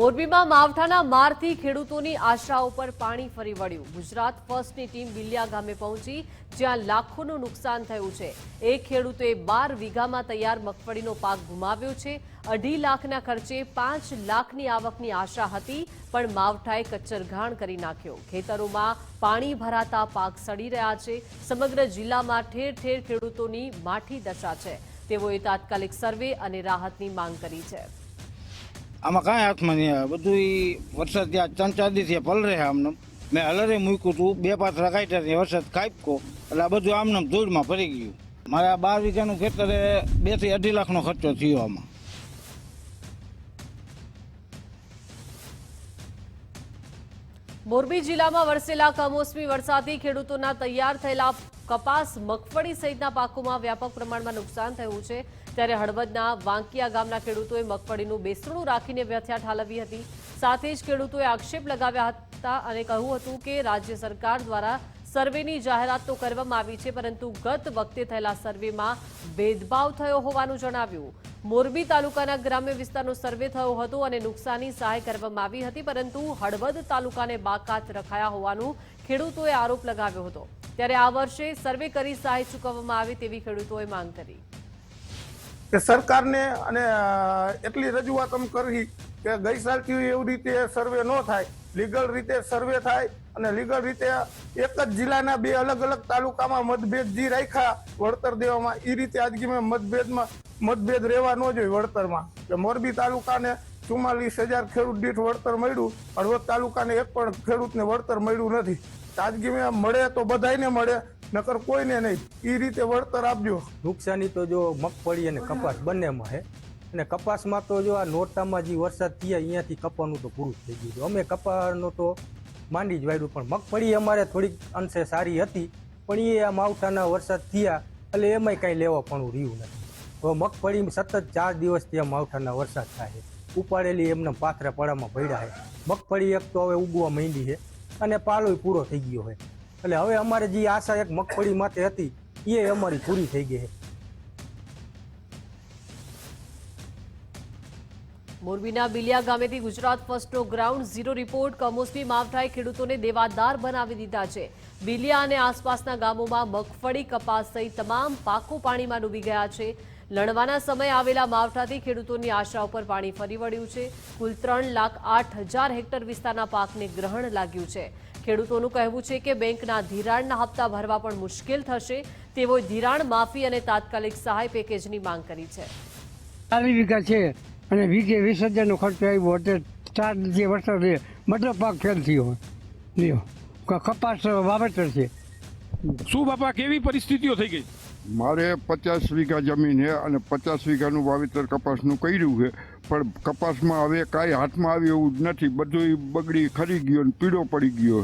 મોરબીમાં માવઠાના મારથી ખેડૂતોની આશાઓ પર પાણી ફરી વળ્યું. ગુજરાત ફર્સ્ટની ટીમ બિલિયા ગામે પહોંચી, જ્યાં લાખોનું નુકસાન થયું છે. એક ખેડૂતે બાર વીઘામાં તૈયાર મગફળીનો પાક ગુમાવ્યો છે. અઢી લાખના ખર્ચે પાંચ લાખની આવકની આશા હતી, પણ માવઠાએ કચ્ચરઘાણ કરી નાખ્યો. ખેતરોમાં પાણી ભરાતા પાક સડી રહ્યા છે. સમગ્ર જિલ્લામાં ઠેર ઠેર ખેડૂતોની માઠી દશા છે. તેઓએ તાત્કાલિક સર્વે અને રાહતની માંગ કરી છે. આમાં કાંઈ હાથમાં નહીં આવે. બધું એ વરસાદ ત્યાં ત્રણ ચાર દિવસથી પલરે છે આમને. મેં હલરે મૂક્યું હતું બે પાંચ કાઢ્યા ત્યાં વરસાદ કાપકો એટલે આ બધું આમને ધૂળમાં ફરી ગયું. મારા બાર વીઘાનું ખેતરે બેથી અઢી લાખનો ખર્ચો થયો આમાં. મોરબી જિલ્લામાં વરસેલા કમોસમી વરસાદથી ખેડૂતોના તૈયાર થયેલા કપાસ મગફળી સહિતના પાકોમાં વ્યાપક પ્રમાણમાં નુકસાન થયું છે. ત્યારે હળવદના વાંકિયા ગામના ખેડૂતોએ મગફળીનું બેસણું રાખીને વ્યથા ઠાલવી હતી. સાથે જ ખેડૂતોએ આક્ષેપ લગાવ્યા હતા અને કહ્યું હતું કે રાજ્ય સરકાર દ્વારા સર્વેની જાહેરાત તો કરવામાં આવી છે, પરંતુ ગત વખતે થયેલા સર્વેમાં ભેદભાવ થયો હોવાનું જણાવ્યું. મોરબી તાલુકાના ગ્રામ્ય વિસ્તારનો સર્વે થયો હતો અને નુકસાની સહાય કરવામાં આવી હતી, પરંતુ હળવદ તાલુકાને બાકાત રખાયા હોવાનું ખેડૂતોએ આરોપ લગાવ્યો હતો. ત્યારે આ વર્ષે સર્વે કરી સહાય ચૂકવવામાં આવે તેવી ખેડૂતોએ માંગ કરી. કે સરકારને અને એટલી રજૂઆત અમે કરવી કે ગઈ સાલથી એવી રીતે સર્વે ન થાય. લીગલ રીતે સર્વે થાય અને લીગલ રીતે એક જ જિલ્લાના બે અલગ અલગ તાલુકામાં મતભેદ જે રાખ્યા વળતર દેવામાં એ રીતે આજગી મેં મતભેદમાં, મતભેદ રહેવા ન જોઈએ વળતરમાં. કે મોરબી તાલુકાને ચુમ્માલીસ હજાર ખેડૂત દીઠ વળતર મળ્યું, હળવદ તાલુકાને એક પણ ખેડૂતને વળતર મળ્યું નથી. તાજગી મેં મળે તો બધાયને મળે, નકર કોઈને નહીં. એ રીતે વળતર આપજો. નુકસાની તો જો મગફળી અને કપાસ બંનેમાં હે. અને કપાસમાં તો જો આ નોરતામાં જે વરસાદ થયા, અહીંયાથી કપાનું તો પૂરું થઈ ગયું અમે કપાનો તો માંડી જ વાળ્યું પણ મગફળી અમારે થોડીક અંશે સારી હતી, પણ એ આ માવઠાના વરસાદ થયા, એટલે એમાંય કાંઈ લેવા પણ રહ્યું નથી. હવે મગફળી સતત ચાર દિવસથી આ માવઠાના વરસાદ થાય ઉપાડેલી એમને પાથરા પડામાં પડ્યા છે. મગફળી એક તો હવે ઉગવા માંડી છે. અને પાલોય પૂરો થઈ ગયો છે એટલે હવે અમારે જે આશા એક મગફળી માટે હતી, એ અમારી પૂરી થઈ ગઈ છે મોરબીના બિલિયા ગામેથી ગુજરાત ફર્સ્ટનો ગ્રાઉન્ડ ઝીરો રિપોર્ટ, કમોસમી માવઠાએ ખેડૂતોને દેવાદાર બનાવી દીધા છે. બિલિયા અને આસપાસના ગામોમાં મગફળી, કપાસ સહિત તમામ પાકો પાણીમાં ડૂબી ગયા છે. લણવાના સમયે આવેલા માવઠાથી ખેડૂતોની આશા ઉપર પાણી ફરી વળ્યું છે. કુલ ત્રણ લાખ આઠ હજાર હેક્ટર વિસ્તારના પાકને ગ્રહણ લાગ્યું છે. ખેડૂતોનું કહેવું છે કે બેંકના ધિરાણના હપ્તા ભરવા પણ મુશ્કેલ થશે. તેઓએ ધિરાણ માફી અને તાત્કાલિક સહાય પેકેજની માંગ કરી છે. ચાલીસ વીઘા છે અને વીઘે વીસ હજારનો ખર્ચો આવ્યો એટલે ચાર જે વરસાદ બધો પાક ફેલ થયો. કપાસ વાવેતર છે. શું બાપા કેવી પરિસ્થિતિઓ થઈ ગઈ? મારે પચાસ વીઘા જમીન છે અને પચાસ વીઘાનું વાવેતર કપાસનું કર્યું છે. પણ કપાસમાં હવે કાંઈ હાથમાં આવ્યું એવું જ નથી. બધું બગડી ખરી ગયો અને પીળો પડી ગયો